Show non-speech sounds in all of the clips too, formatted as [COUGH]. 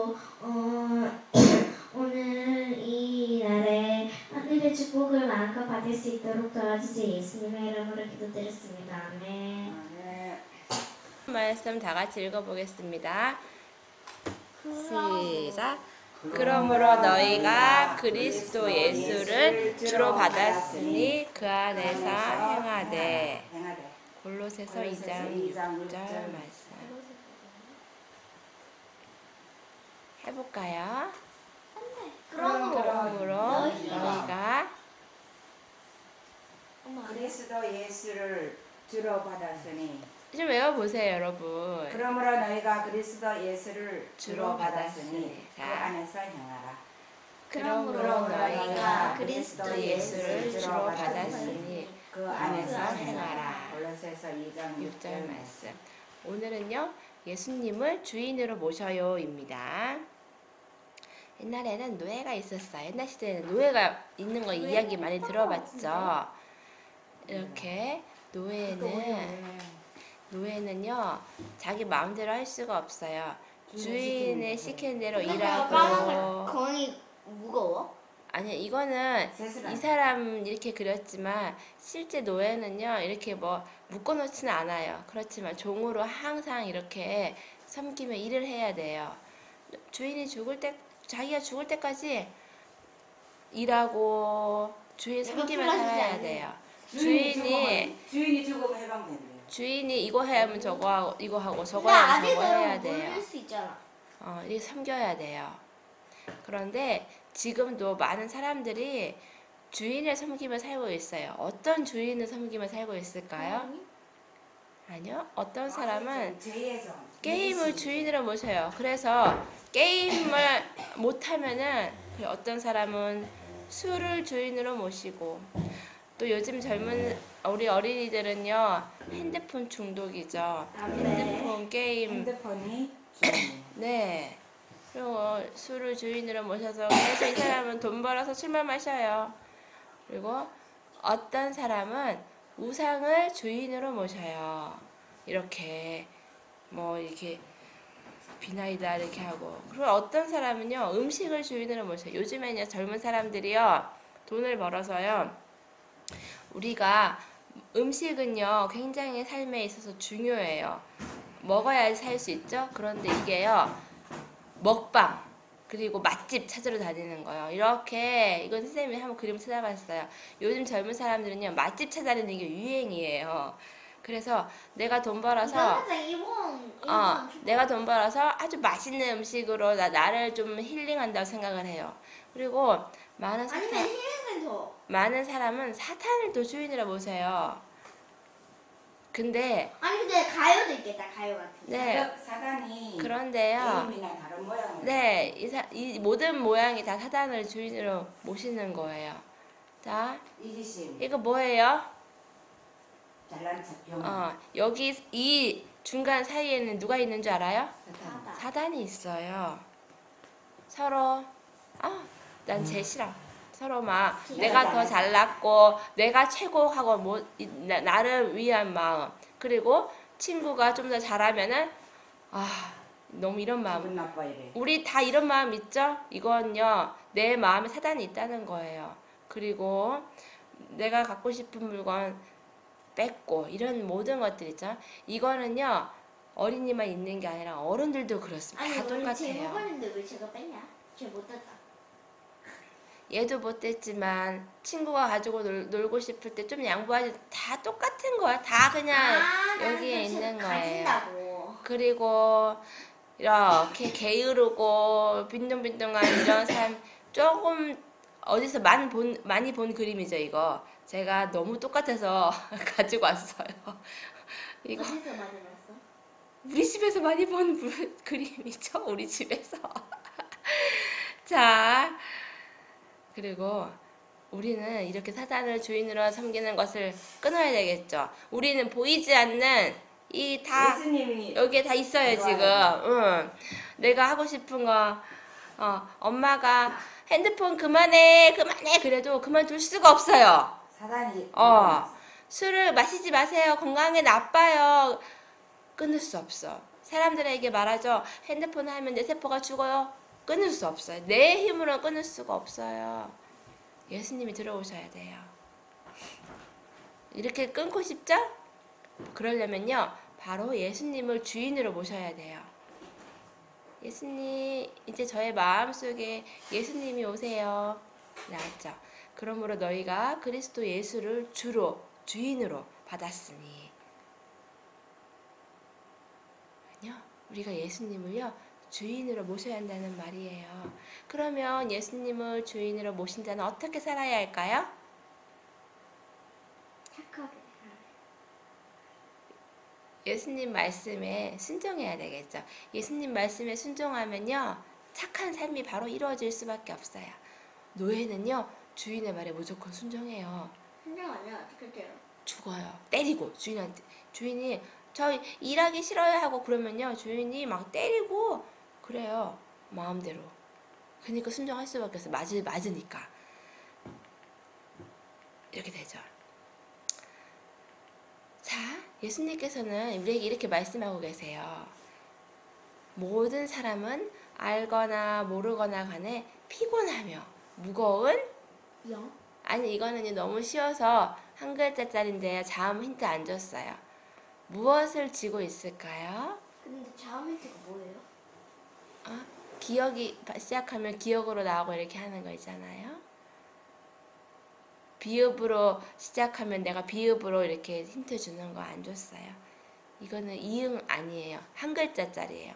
깨닫고 어, [COUGHS] 오늘 이 날에 하늘의 축복을 마음껏 받을 수 있도록 도와주시 예수님의 이름으로 기도드렸습니다. 아멘. 네. 말씀 다 같이 읽어보겠습니다. 시작. 그러므로 너희가 그리스도 예수를 주로 받았으니 그 안에서 행하되 행하되. 골로새서 2장 6절 말씀 해볼까요? 그러므로 너희가 그리스도 예수를 주로 받았으니 좀 외워보세요 여러분 그러므로 너희가 그리스도 예수를 주로 받았으니. 그 자. 안에서 행하라. 그러므로 너희가 그리스도 예수를 주로 받았으니 그 안에서 행하라. 골로새서 2장 6절 6절 말씀. 오늘은요, 예수님을 주인으로 모셔요입니다. 옛날에는 노예가 있었어요. 옛날 시대에는 노예가 있는 거 이야기 많이 들어봤죠. 이렇게 노예는 노예는요 자기 마음대로 할 수가 없어요. 주인의 시키는 대로 일하고 거의 무거워? 아니 이거는. 이 사람 이렇게 그렸지만 실제 노예는요 이렇게 뭐 묶어놓지는 않아요. 그렇지만 종으로 항상 이렇게 섬기며 일을 해야 돼요. 주인이 죽을 때 자기가 죽을 때까지 일하고 주인 풀어주지 살아야. 돼요. 주인이 주인이 죽으면 해방된대요. 주인이 이거 해야 하면 저거 하고 이거 하고 저거 하면 저거 해야 돼요. 수 있잖아. 어, 이게 섬겨야 돼요. 그런데 지금도 많은 사람들이 주인을 섬기며 살고 있어요. 어떤 주인을 섬기며 살고 있을까요? 아니요. 어떤 사람은 제2의 게임을 주인으로 모셔요. 그래서 게임을 못하면은 그 어떤 사람은 술을 주인으로 모시고 또 요즘 젊은 우리 어린이들은요 핸드폰 중독이죠. 핸드폰 게임 핸드폰이. 네. 그리고 술을 주인으로 모셔서 그래서 이 사람은 돈 벌어서 술만 마셔요. 그리고 어떤 사람은 우상을 주인으로 모셔요. 이렇게 뭐 이렇게 비나이다 이렇게 하고 그리고 어떤 사람은요 음식을 주인으로 모셔요. 요즘에는요 젊은 사람들이요 돈을 벌어서요 우리가 음식은요 굉장히 삶에 있어서 중요해요. 먹어야지 살수 있죠. 그런데 이게요 먹방 그리고 맛집 찾으러 다니는 거예요. 이렇게 이건 선생님이 한번 그림 찾아봤어요. 요즘 젊은 사람들은요 맛집 찾아다니는 게 유행이에요. 그래서 내가 돈 벌어서 항상 일본 일본 어, 내가 돈 벌어서 아주 맛있는 음식으로 나, 나를 좀 힐링한다고 생각을 해요. 그리고 많은 사람. 많은 사람은 사탄을 또 주인으로 모세요. 근데 아니 근데 가요도 있겠다 가요 같은. 거. 네 사단- 사단이 그런데요. 게임이나 다른 모양을 네, 이, 사, 이 모든 모양이 다 사단을 주인으로 모시는 거예요. 자, 이기심, 이거 뭐예요? 잘난 척, 병, 어, 여기 이 중간 사이에는 누가 있는 줄 알아요? 사단. 사단이 있어요. 서로 아, 난쟤 싫어. 서로 막 내가 더 잘났고 내가 최고 하고 뭐 이- 나, 나를 위한 마음. 그리고 친구가 좀 더 잘하면은 아, 너무 이런 마음. 우리 다 이런 마음 있죠? 이건요, 내 마음에 사단이 있다는 거예요. 그리고 내가 갖고 싶은 물건 뺏고, 이런 모든 것들 있죠? 이거는요, 어린이만 있는 게 아니라 어른들도 그렇습니다. 아니 다 똑같아요. 물건인데 왜 제가 뺐냐? 쟤 못했다. 얘도 못됐지만, 친구가 가지고 놀, 놀고 싶을 때 좀 양보하지, 다 똑같은 거야. 다 그냥 아, 여기에 있는 거예요. 가진다고. 그리고 이렇게 게으르고 빈둥빈둥한 이런 삶 조금 어디서 많이 본 많이 본 그림이죠 이거 제가 너무 똑같아서 [LAUGHS] 가지고 왔어요 [LAUGHS] 이거 어디서 만들었어? 우리 집에서 많이 본 물- [LAUGHS] 그림이죠 우리 집에서 자 그리고 우리는 이렇게 사단을 주인으로 섬기는 것을 끊어야 되겠죠 우리는 보이지 않는 이다 예수님이 여기에 다 있어요 지금. 응. 내가 하고 싶은 거, 어, 엄마가 핸드폰 그만해, 그만해. 그래도 그만둘 수가 없어요. 사단이 어. 술을 마시지 마세요. 건강에 나빠요. 끊을 수 없어. 사람들에게 말하죠. 핸드폰 하면 내 세포가 죽어요. 끊을 수 없어요. 내 힘으로 끊을 수가 없어요. 예수님이 들어오셔야 돼요. 이렇게 끊고 싶죠? 그러려면요. 바로 예수님을 주인으로 모셔야 돼요. 예수님, 이제 저의 마음속에 예수님이 오세요. 나왔죠. 그러므로 너희가 그리스도 예수를 주로 주인으로 받았으니 아니요 우리가 예수님을요 주인으로 모셔야 한다는 말이에요 그러면 예수님을 주인으로 모신 자는 어떻게 살아야 할까요? 착하게. 예수님 말씀에 순종해야 되겠죠 예수님 말씀에 순종하면요 착한 삶이 바로 이루어질 수밖에 없어요 노예는요 주인의 말에 무조건 순종해요 한장 아니야 어떻게 돼요? 죽어요. 때리고 주인한테 주인이 저 일하기 싫어요 하고 그러면요 주인이 막 때리고 그래요 마음대로. 그러니까 순종할 수밖에 없어. 맞 맞으니까 이렇게 되죠. 자 예수님께서는 우리에게 이렇게 말씀하고 계세요. 모든 사람은 알거나 모르거나 간에 피곤하며 무거운 영? 아니 이거는 너무 쉬워서 한 글자짜리인데요. 자음 힌트 안 줬어요. 무엇을 쥐고 있을까요? 근데 자음인트가 뭐예요? 어? 기억이 시작하면 기억으로 나오고 이렇게 하는 거 있잖아요. 비읍으로 시작하면 내가 비읍으로 이렇게 힌트 주는 거 안 줬어요. 이거는 이응 아니에요. 한 글자짜리예요.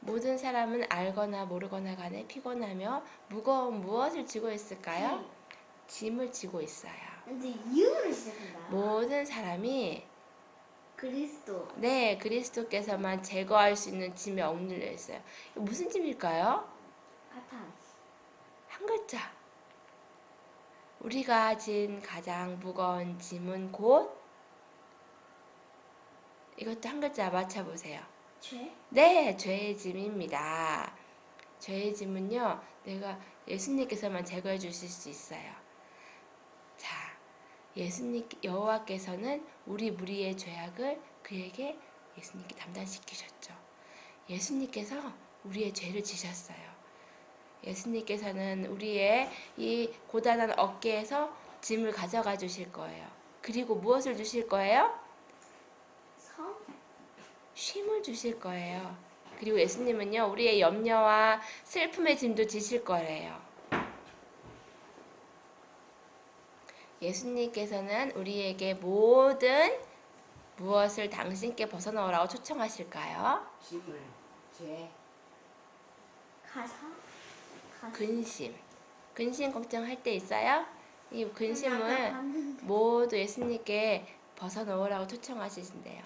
모든 사람은 알거나 모르거나 간에 피곤하며 무거운 무엇을 쥐고 있을까요? 짐을 쥐고 있어요. 근데 이유로 시작한다. 모든 사람이 그리스도. 네 그리스도께서만 제거할 수 있는 짐에 억눌려 있어요. 이거 무슨 짐일까요? 사탄. 한 글자. 우리가 진 가장 무거운 짐은 곧 이것도 한 글자 맞춰보세요. 죄? 네, 죄의 짐입니다. 죄의 짐은요, 내가 예수님께서만 제거해 주실 수 있어요. 자, 예수님 여호와께서는 우리 무리의 죄악을 그에게 예수님께 담당시키셨죠. 예수님께서 우리의 죄를 지셨어요. 예수님께서는 우리의 이 고단한 어깨에서 짐을 가져가 주실 거예요. 그리고 무엇을 주실 거예요? 성? 쉼을 주실 거예요. 그리고 예수님은요, 우리의 염려와 슬픔의 짐도 지실 거예요. 예수님께서는 우리에게 모든 무엇을 당신께 벗어놓으라고 초청하실까요? 짐을 죄 가사? 가사. 근심. 근심 걱정할 때 있어요? 이 근심을. 모두 예수님께 벗어놓으라고 초청하시신대요.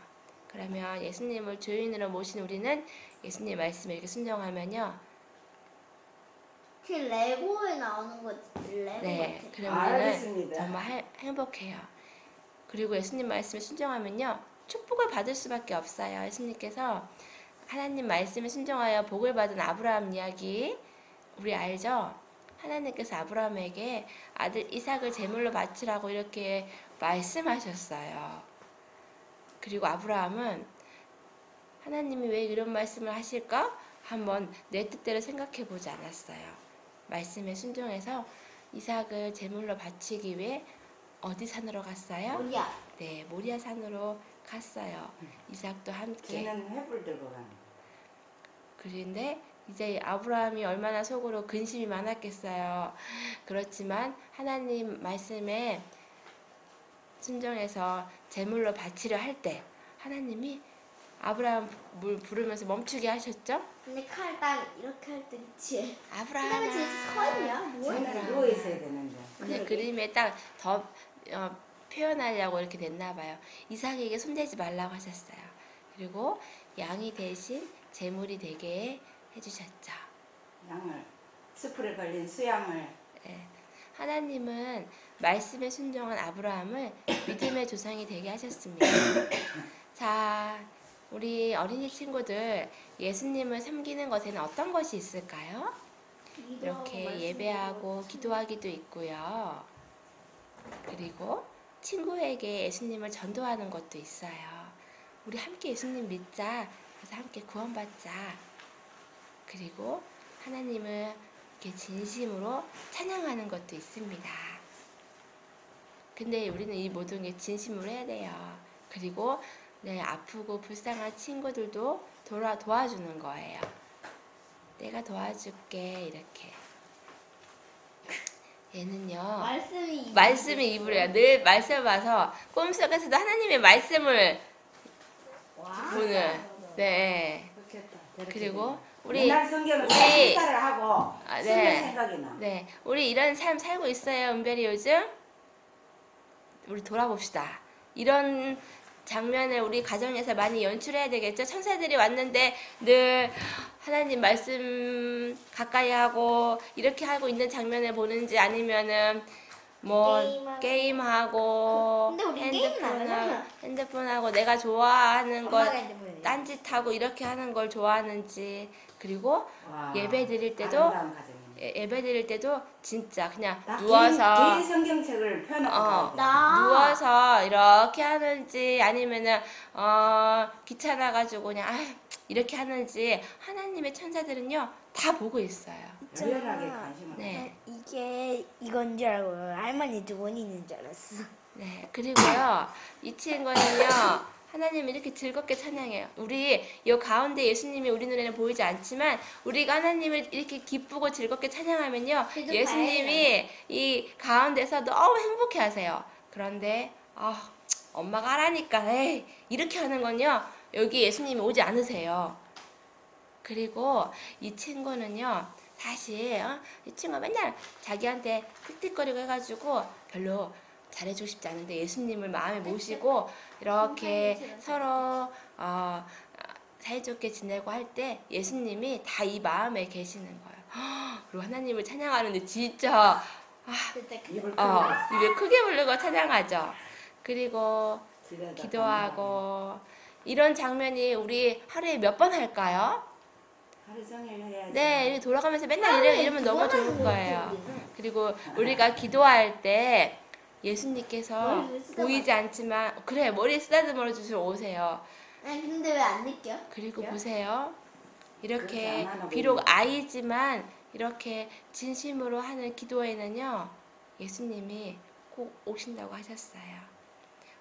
그러면 예수님을 주인으로 모신 우리는 예수님 말씀에 이렇게 순종하면요. 그 레고에 나오는 거지. 레고 네, 같아. 알겠습니다. 정말 해- 행복해요. 그리고 예수님 말씀에 순종하면요. 축복을 받을 수밖에 없어요. 예수님께서 하나님 말씀에 순종하여 복을 받은 아브라함 이야기 우리 알죠? 하나님께서 아브라함에게 아들 이삭을 제물로 바치라고 이렇게 말씀하셨어요. 그리고 아브라함은 하나님이 왜 이런 말씀을 하실까? 한번 내 뜻대로 생각해 보지 않았어요. 말씀에 순종해서 이삭을 제물로 바치기 위해 어디 산으로 갔어요? 뭐야? 네, 모리아 산으로 갔어요. 이삭도 함께. 쟤는 회불 들고 가는 거. 그런데 이제 아브라함이 얼마나 속으로 근심이 많았겠어요. 그렇지만 하나님 말씀에 순종해서 제물로 바치려 할 때 하나님이 아브라함을 부르면서 멈추게 하셨죠? 근데 칼 딱 이렇게 할 때 그치? 아브라함아. 그다음에 서이야? 뭐야? 누워 있어야 되는데 그냥. 그림에 딱더 어, 표현하려고 이렇게 됐나 봐요. 이삭에게 손대지 말라고 하셨어요. 그리고 양이 대신 제물이 되게 해주셨죠. 양을 스프에 걸린 수양을 예. 하나님은 말씀에 순종한 아브라함을 믿음의 조상이 되게 하셨습니다. [COUGHS] 자, 우리 어린이 친구들 예수님을 섬기는 것에는 어떤 것이 있을까요? 이렇게 예배하고 기도하기도 있고요. 그리고 친구에게 예수님을 전도하는 것도 있어요. 우리 함께 예수님 믿자. 그래서 함께 구원받자. 그리고 하나님을 이렇게 진심으로 찬양하는 것도 있습니다. 근데 우리는 이 모든 게 진심으로 해야 돼요. 그리고 내 아프고 불쌍한 친구들도 돌아 도와주는 거예요. 내가 도와줄게 이렇게. 얘는요. 말씀이 말씀이 입으래요. 늘 말씀 봐서 꿈속에서도 하나님의 말씀을 와. 보는. 네. 그리고. 우리 옛날 성경을 우리- 생각을 하고 아, 네. 생각이 나. 네, 우리 이런 삶 살고 있어요, 은별이 요즘? 우리 돌아봅시다. 이런 장면을 우리 가정에서 많이 연출해야 되겠죠? 천사들이 왔는데 늘 하나님 말씀 가까이 하고 이렇게 하고 있는 장면을 보는지 아니면은 뭐 게임하고. 게임하고 핸드폰하고. 핸드폰하고 내가 좋아하는 걸. 딴짓하고 이렇게 하는 걸 좋아하는지 그리고 와, 예배 드릴 때도. 예- 예배 드릴 때도 진짜 그냥 나 누워서 개인, 개인 성경책을 펴놓고 어. 나 누워서 이렇게 하는지 아니면은 어 귀찮아 가지고 그냥 아 이렇게 하는지 하나님의 천사들은요 다 보고 있어요. 열렬하게 관심을 네, 이게 이건 줄 알고 할머니 두 번 있는 줄 알았어. 네 그리고요 이 친구는요 하나님 이렇게 즐겁게 찬양해요. 우리 이 가운데 예수님이 우리 눈에는 보이지 않지만 우리가 하나님을 이렇게 기쁘고 즐겁게 찬양하면요 예수님이 이 가운데서 너무 행복해 하세요. 그런데 아 엄마가 하라니까 에이, 이렇게 하는 건요 여기 예수님이 오지 않으세요. 그리고 이 친구는요 사실 어? 이 친구가 맨날 자기한테 틱틱거리고 해가지고 별로 잘해주고 싶지 않은데 예수님을 마음에 모시고 이렇게 서로 어, 사이좋게 지내고 할 때 예수님이 다 이 마음에 계시는 거예요. 그리고 하나님을 찬양하는데 진짜 그때 그 입을 어, 크게 부르고 찬양하죠. 그리고 기도하고 이런 장면이 우리 하루에 몇 번 할까요? 하루 종일 해야지. 네, 돌아가면서 맨날 이러, 이러면 너무 좋을 거예요. 우리는. 그리고 우리가 기도할 때 예수님께서 머리를 쓰다듬어. 보이지 않지만 그래 머리에 쓰다듬어 주시러 오세요. 아니 근데 왜 안 느껴? 그리고 야. 보세요. 그렇게 이렇게 안 하나 비록 보이네. 아이지만 이렇게 진심으로 하는 기도에는요 예수님이 꼭 오신다고 하셨어요.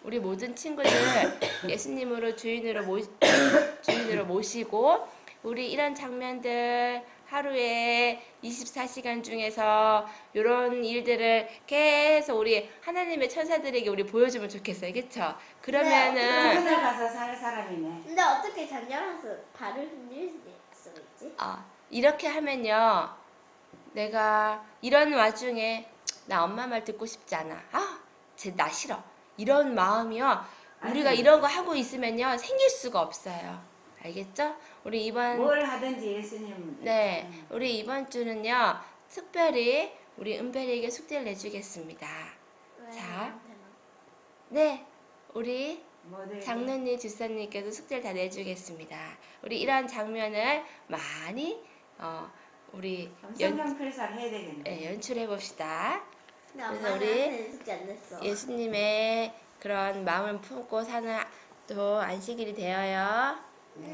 우리 모든 친구들 [COUGHS] 예수님으로 주인으로 모 [COUGHS] 주인으로 모시고 우리 이런 장면들 하루에 24시간 중에서 이런 일들을 계속 우리 하나님의 천사들에게 우리 보여주면 좋겠어요, 그렇죠? 그러면은 하늘 가서 살 사람이네. 근데 어떻게 잠자면서 발을 흔들 수 있지? 아, 이렇게 하면요. 내가 이런 와중에 나 엄마 말 듣고 싶지 않아. 아, 쟤 나 싫어. 이런 마음이요. 우리가 아니. 이런 거 하고 있으면요. 생길 수가 없어요. 알겠죠? 우리 이번 뭘 하든지 예수님. 네, 음. 우리 이번 주는요. 특별히 우리 은별이에게 숙제를 내주겠습니다. 왜 자. 네, 우리 장로님 집사님께도 숙제를 다 내주겠습니다. 우리 이런 장면을 많이 어, 우리 연. 예, 연출해 봅시다. 그래서 우리. 예수님의 그런 마음을 품고 사는 또 안식일이 되어요. 네.